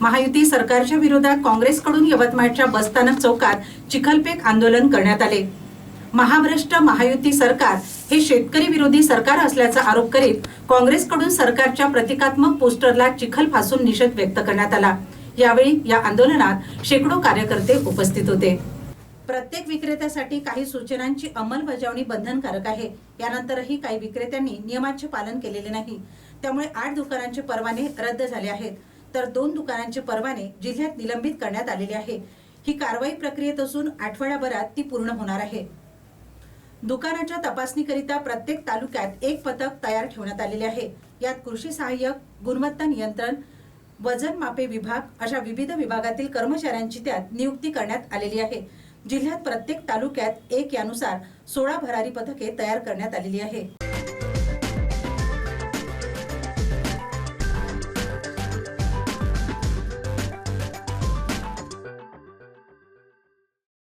महायुती सरकारच्या विरोधात काँग्रेसकडून यवतमाळच्या बसस्थानक चौकात चिखलपेक आंदोलन करण्यात आले. महाभ्रष्ट महायुती सरकार हे शेतकरी विरोधी सरकार असल्याचा आरोप करीत काँग्रेसकडून सरकारच्या प्रतिकात्मक पोस्टरला चिखल फासून निषेध व्यक्त करण्यात आला. यावेळी या आंदोलनात शेकडो कार्यकर्ते उपस्थित होते. प्रत्येक विक्रेत्यासाठी काही सूचनांची अंमलबजावणी बंधनकारक आहे. यानंतरही काही विक्रेत्यांनी नियमांचे पालन केलेले नाही. त्यामुळे आठ दुकानांचे परवाने रद्द झाले आहेत. तर दोन दुकानांचे परवाने जिल्ह्यात निलंबित करण्यात आलेले आहे. ही कारवाई प्रक्रियेत असून आठवड्याभरात ती पूर्ण होणार आहे. दुकानाच्या तपासणीकरिता प्रत्येक तालुक्यात एक पथक तयार ठेवण्यात आलेले आहे. यात कृषी सहाय्यक गुणवत्ता नियंत्रण वजन मापे विभाग अशा विविध विभागातील कर्मचाऱ्यांची त्यात नियुक्ती करण्यात आलेली आहे. जिल्ह्यात प्रत्येक तालुक्यात एक यानुसार सोळा भरारी पथके तयार करण्यात आलेली आहे.